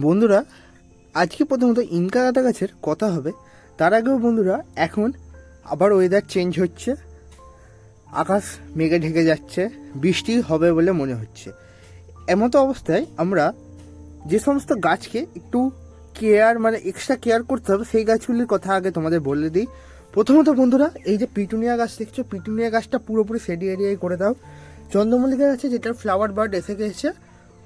বন্ধুরা, আজকে প্রথমত ইনকা গাঁদা গাছের কথা হবে। তার আগেও বন্ধুরা, এখন আবার ওয়েদার চেঞ্জ হচ্ছে। আকাশ মেঘে ঢেকে যাচ্ছে, বৃষ্টি হবে বলে মনে হচ্ছে। এমতো অবস্থায় আমরা যে সমস্ত গাছকে একটু কেয়ার মানে এক্সট্রা কেয়ার করতে হবে, সেই গাছগুলির কথা আগে তোমাদের বলে দিই। প্রথমত বন্ধুরা, এই যে পিটুনিয়া গাছ দেখছ, পিটুনিয়া গাছটা পুরোপুরি সেডি এরিয়ায় করে দাও। চন্দ্রমল্লিকা গাছে যেটার ফ্লাওয়ার বার্ড এসে গেছে,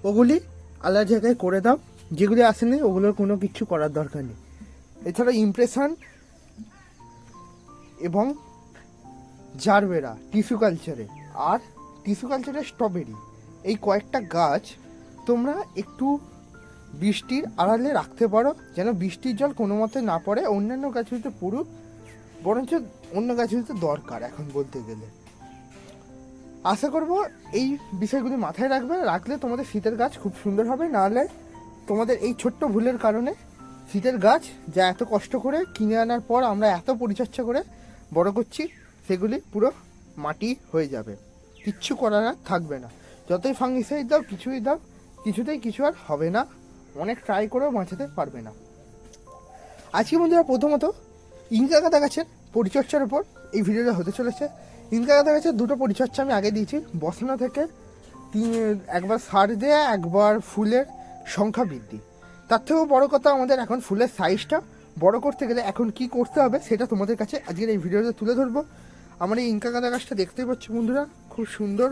ওগুলি আলাদা জায়গায় করে দাও। যেগুলি আসেনি, ওগুলোর কোনো কিছু করার দরকার নেই। এছাড়া ইমপ্রেশন এবং জারবেরা টিস্যু কালচারে আর টিস্যু কালচারে স্ট্রবেরি এই কয়েকটা গাছ তোমরা একটু বৃষ্টির আড়ালে রাখতে পারো, যেন বৃষ্টির জল কোনো মতে না পড়ে, অন্যান্য গাছগুলিতে পড়ুক, বরঞ্চ অন্য গাছগুলিতে দরকার এখন বলতে গেলে। আশা করব এই বিষয়গুলি মাথায় রাখবে, রাখলে তোমাদের শীতের গাছ খুব সুন্দর হবে নাহলে তোমাদের এই ছোট্ট ভুলের কারণে শীতের গাছ যা এত কষ্ট করে কিনে আনার পর আমরা এত পরিচর্যা করে বড় করছি, সেগুলি পুরো মাটি হয়ে যাবে। কিচ্ছু করার আর থাকবে না। যতই ফাঙ্গিসাইড দাও, কিছুই দাও, কিছুতেই কিছু আর হবে না। অনেক ট্রাই করেও বাঁচাতে পারবে না। আজকে বন্ধুরা প্রথমত ইনকা গাঁদা গাছের পরিচর্যার উপর এই ভিডিওটা হতে চলেছে। ইনকা গাঁদা গাছের দুটো পরিচর্যা আমি আগে দিয়েছি। বসানো থেকে তিন, একবার সার দেয়া, একবার ফুলের সংখ্যা বৃদ্ধি। তার থেকেও বড় কথা আমাদের এখন ফুলের সাইজটা বড় করতে গেলে এখন কি করতে হবে সেটা তোমাদের কাছে আজকের এই ভিডিওতে তুলে ধরবো। আমার এই ইনকা গাঁদা গাছটা দেখতেই পাচ্ছ বন্ধুরা, খুব সুন্দর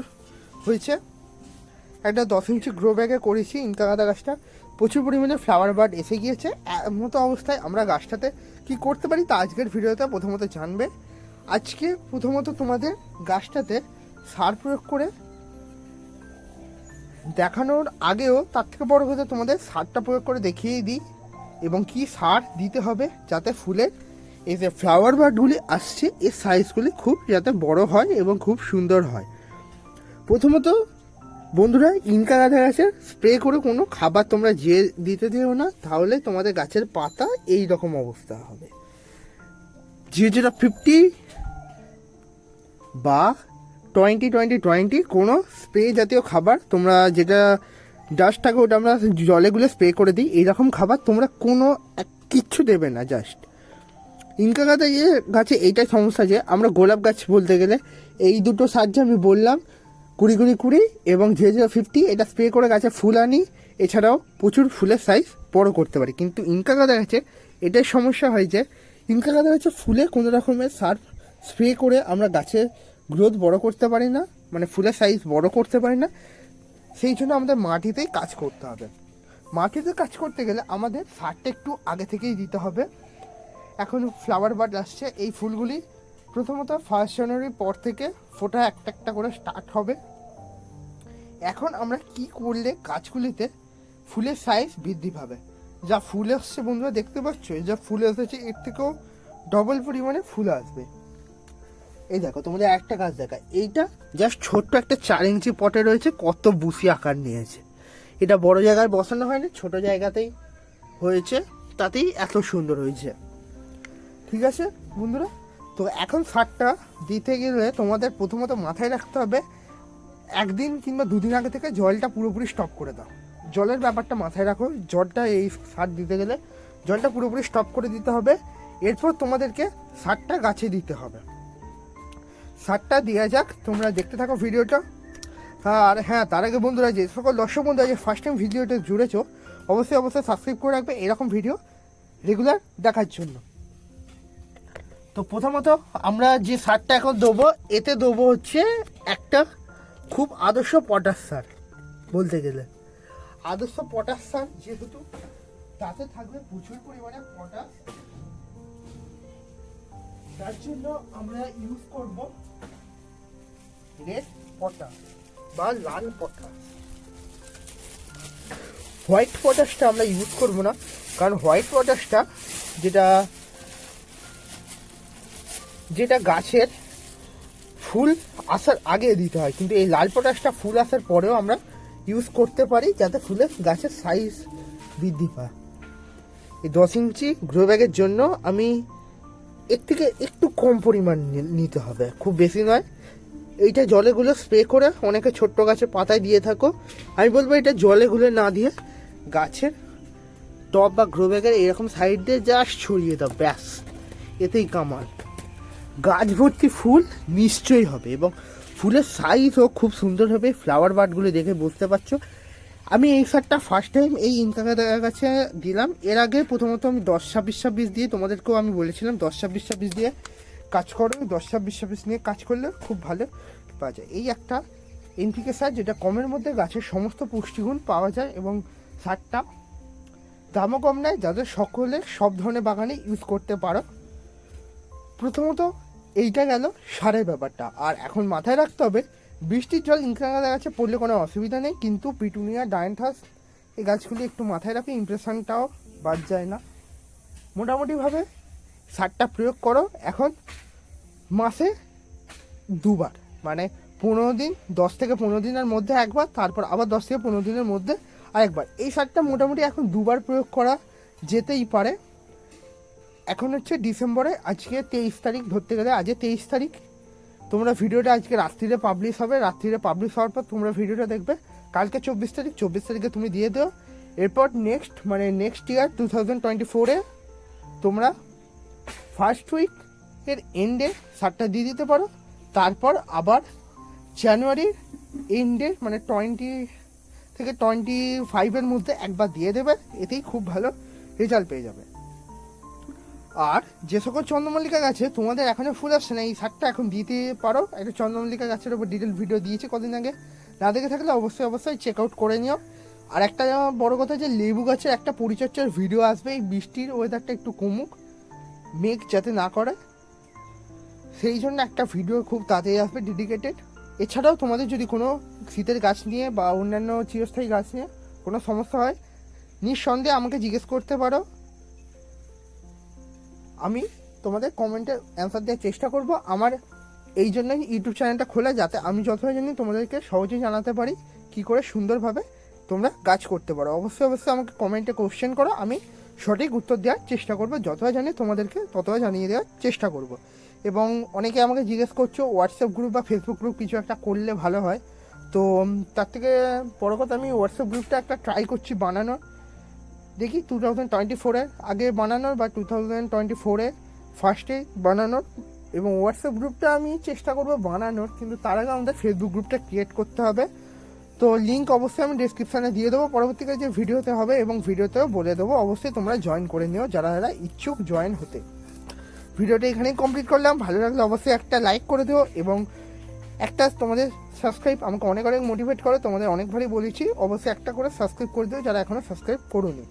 হয়েছে। একটা দশ ইঞ্চি গ্রো ব্যাগে করেছি ইনকা গাঁদা গাছটা। প্রচুর পরিমাণে ফ্লাওয়ার বার্ড এসে গিয়েছে। মতো অবস্থায় আমরা গাছটাতে কি করতে পারি তা আজকের ভিডিওতে প্রথমত জানবে। আজকে প্রথমত তোমাদের গাছটাতে সার প্রয়োগ করে দেখানোর আগেও তার থেকে বড় কথা তোমাদের সারটা প্রয়োগ করে দেখিয়ে দিই এবং কি সার দিতে হবে যাতে ফুলের এই যে ফ্লাওয়ার বার্ডগুলি আসছে, এর সাইজগুলি খুব যাতে বড় হয় এবং খুব সুন্দর হয়। প্রথমত, বন্ধুরা, ইনকা গাঁদা গাছের স্প্রে করে কোনো খাবার তোমরা যে দিতে দিও না, তাহলে তোমাদের গাছের পাতা এই রকম অবস্থা হবে। যে যেটা ফিফটি বা টোয়েন্টি টোয়েন্টি টোয়েন্টি কোনো স্প্রে জাতীয় খাবার তোমরা যেটা ডাস্ট থাকে ওটা আমরা জলে গুলে স্প্রে করে দিই। এইরকম খাবার তোমরা কোনো কিচ্ছু দেবে না জাস্ট ইনকা গাছে যে গাছে এইটাই সমস্যা যে আমরা গোলাপ গাছ বলতে গেলে এই দুটো সার যে আমি বললাম, কুড়ি কুড়ি কুড়ি এবং যে যে ফিফটি এটা স্প্রে করে গাছে ফুল আনি। এছাড়াও প্রচুর ফুলের সাইজ বড় করতে পারি। কিন্তু ইনকা গাঁদা গাছে এটাই সমস্যা হয় যে ইনকা গাঁদা গাছে ফুলে কোনো রকমের সার স্প্রে করে আমরা গাছের গ্রোথ বড় করতে পারি না মানে ফুলের সাইজ বড় করতে পারি না, সেই জন্য আমাদের মাটিতেই কাজ করতে হবে। মাটিতে কাজ করতে গেলে আমাদের সারটা একটু আগে থেকেই দিতে হবে। এখন ফ্লাওয়ার বার্ড আসছে, এই ফুলগুলি প্রথমত ফার্স্ট জানুয়ারির পর থেকে ফোটা একটা একটা করে স্টার্ট হবে। এখন আমরা কি করলে গাছগুলিতে ফুলের সাইজ বৃদ্ধি পাবে? যা ফুল আসছে বন্ধুরা, দেখতে পাচ্ছ? যা ফুল এসেছে, এর থেকেও ডবল পরিমাণে ফুল আসবে। এই দেখো, তোমাদের একটা গাছ দেখা এইটা জাস্ট ছোট্ট একটা চার ইঞ্চি পটে রয়েছে, কত বুসি আকার নিয়েছে। এটা বড় জায়গায় বসানো হয়নি, ছোট জায়গাতেই হয়েছে, তাতেই এত সুন্দর হয়েছে। ঠিক আছে, বন্ধুরা? তো এখন সারটা দিতে গেলে তোমাদের প্রথমত মাথায় রাখতে হবে, একদিন কিংবা দুদিন আগে থেকে জলটা পুরোপুরি স্টপ করে দাও। জলের ব্যাপারটা মাথায় রাখো, জলটা এই সার দিতে গেলে জলটা পুরোপুরি স্টপ করে দিতে হবে। এরপর তোমাদেরকে সারটা গাছে দিতে হবে। সারটা দেওয়া যাক, তোমরা দেখতে থাকো ভিডিওটা। আর হ্যাঁ তার আগে বন্ধুরা, যে সকল দর্শক বন্ধুরা, যে ফার্স্ট টাইম ভিডিওটা জুড়েছো, অবশ্যই অবশ্যই সাবস্ক্রাইব করে রাখবে এরকম ভিডিও রেগুলার দেখার জন্য। তো প্রথমত, আমরা যে সারটা এখন দেবো, এতে দেবো হচ্ছে একটা খুব আদর্শ পটাশ সার, বলতে গেলে। আদর্শ পটাশ সার যেহেতু তাতে থাকবে প্রচুর পরিমাণে পটাশ তার জন্য আমরা ইউজ করব রেড বা লাল হোয়াইট পটাশটা আমরা ইউজ করব না, কারণ হোয়াইট পটাশটা যেটা যেটা গাছের ফুল আসার আগে দিতে হয়, কিন্তু এই লাল পটাশটা ফুল আসার পরেও আমরা ইউজ করতে পারি যাতে ফুলের গাছের সাইজ বৃদ্ধি পায়। এই দশ ইঞ্চি গ্রো ব্যাগের জন্য আমি এর থেকে একটু কম পরিমাণ নিতে হবে, খুব বেশি নয়। এইটা জলে গুলে স্প্রে করে অনেকে ছোট্ট গাছের পাতায় দিয়ে থাকো। আমি বলব এটা জলে গুলে না দিয়ে গাছের টপ বা গ্রো ব্যাগের এরকম সাইড দিয়ে জাস্ট ছড়িয়ে দাও, ব্যাস। এতেই কামাল। গাছ ভর্তি ফুল নিশ্চয়ই হবে এবং ফুলের সাইজও খুব সুন্দর হবে। ফ্লাওয়ার বার্ডগুলো দেখে বুঝতে পারছ। আমি এই শার্টটা ফার্স্ট টাইম এই ইনকামের কাছে দিলাম। এর আগে প্রথমত আমি দশ ছাব্বিশ ছাব্বিশ দিয়ে তোমাদেরকেও আমি বলেছিলাম, দশ ছাব্বিশ ছাব্বিশ দিয়ে কাজ করো, দশ ছাব্বিশ ছাব্বিশ নিয়ে কাজ করলে খুব ভালো পাওয়া যায়। এই একটা এনপিকে সার যেটা কমের মধ্যে গাছের সমস্ত পুষ্টিগুণ পাওয়া যায় এবং সারটা দামও কম নেয়, যাদের সকলে সব ধরনের বাগানে ইউজ করতে পারো। প্রথমত এইটা গেল সারের ব্যাপারটা। আর এখন মাথায় রাখতে হবে বৃষ্টির জল ইনকাঙ্গা গাছে পড়লে কোনো অসুবিধা নেই, কিন্তু পিটুনিয়া ডায়নথাস এই গাছগুলি একটু মাথায় রাখে ইমপ্রেশনটাও বাদ যায় না। মোটামুটিভাবে সারটা প্রয়োগ করো, এখন মাসে দুবার মানে পনেরো দিন, দশ থেকে পনেরো দিনের মধ্যে একবার, তারপর আবার দশ থেকে পনেরো দিনের মধ্যে আরেকবার। এই সারটা মোটামুটি এখন দুবার প্রয়োগ করা যেতেই পারে। এখন হচ্ছে ডিসেম্বরে, আজকে তেইশ তারিখ, ধরতে গেলে আজকে তেইশ তারিখ। তোমরা ভিডিওটা আজকে রাত্রিরে পাবলিশ হবে। রাত্রিরে পাবলিশ হওয়ার পর তোমরা ভিডিওটা দেখবে। কালকে চব্বিশ তারিখ, চব্বিশ তারিখে তুমি দিয়ে দিও। এরপর নেক্সট মানে next year two thousand twenty ফোরে তোমরা ফার্স্ট উইক এর এন্ডে সারটা দিয়ে দিতে পারো। তারপর আবার জানুয়ারির এন্ডে মানে টোয়েন্টি থেকে টোয়েন্টি ফাইভের মধ্যে একবার দিয়ে দেবে। এতেই খুব ভালো রেজাল্ট পেয়ে যাবে। আর যে সকল চন্দ্রমল্লিকা গাছে তোমাদের এখনও ফুল আসছে না, এই সারটা এখন দিতে পারো। একটা চন্দ্রমল্লিকা গাছের উপর ডিটেল ভিডিও দিয়েছে কদিন আগে। না দেখে থাকলে অবশ্যই অবশ্যই চেক আউট করে নিও। আর একটা বড় কথা যে, লেবু গাছের একটা পরিচর্যার ভিডিও আসবে, এই বৃষ্টির ওয়েদারটা একটু কমুক। মেঘ যাতে না করে। সেই জন্য একটা ভিডিও খুব তাড়াতাড়ি আসবে ডেডিকেটেড এছাড়াও তোমাদের যদি কোনো শীতের গাছ নিয়ে বা অন্যান্য চিরস্থায়ী গাছ নিয়ে কোনো সমস্যা হয়, নিঃসন্দেহে আমাকে জিজ্ঞেস করতে পারো। আমি তোমাদের কমেন্টে অ্যান্সার দেওয়ার চেষ্টা করব। আমার এই জন্যই ইউটিউব চ্যানেলটা খোলা, যাতে আমি যতটা জানি তোমাদেরকে সহজেই জানাতে পারি কি করে সুন্দরভাবে তোমরা কাজ করতে পারো। অবশ্যই অবশ্যই আমাকে কমেন্টে কোশ্চেন করো। আমি সঠিক উত্তর দেওয়ার চেষ্টা করব। যতটা জানি তোমাদেরকে ততটা জানিয়ে দেওয়ার চেষ্টা করব। এবং অনেকে আমাকে জিজ্ঞেস করছ হোয়াটসঅ্যাপ গ্রুপ বা ফেসবুক গ্রুপ কিছু একটা করলে ভালো হয়। তো তার থেকে বড় কথা আমি হোয়াটসঅ্যাপ গ্রুপটা একটা ট্রাই করছি বানানোর। দেখি টু থাউজেন্ড টোয়েন্টি ফোরের আগে বানানোর বা টু থাউজেন্ড টোয়েন্টি ফোরে ফার্স্টে বানানোর এবং হোয়াটসঅ্যাপ গ্রুপটা আমি চেষ্টা করব বানানোর, কিন্তু তার আগে আমাদের ফেসবুক গ্রুপটা ক্রিয়েট করতে হবে। তো লিঙ্ক অবশ্যই আমি ডিসক্রিপশানে দিয়ে দেবো, পরবর্তীকালে যে ভিডিওতে হবে এবং ভিডিওতেও বলে দেবো, অবশ্যই তোমরা জয়েন করে নিও যারা যারা ইচ্ছুক জয়েন হতে। ভিডিওটা এখানেই কমপ্লিট করলাম, ভালো লাগলে অবশ্যই একটা লাইক করে দিও এবং একটা তোমাদের সাবস্ক্রাইব আমাকে অনেক অনেক মোটিভেট করে, তোমাদের অনেকবারই বলেছি, অবশ্যই একটা করে সাবস্ক্রাইব করে দিও যারা এখনও সাবস্ক্রাইব করোনি।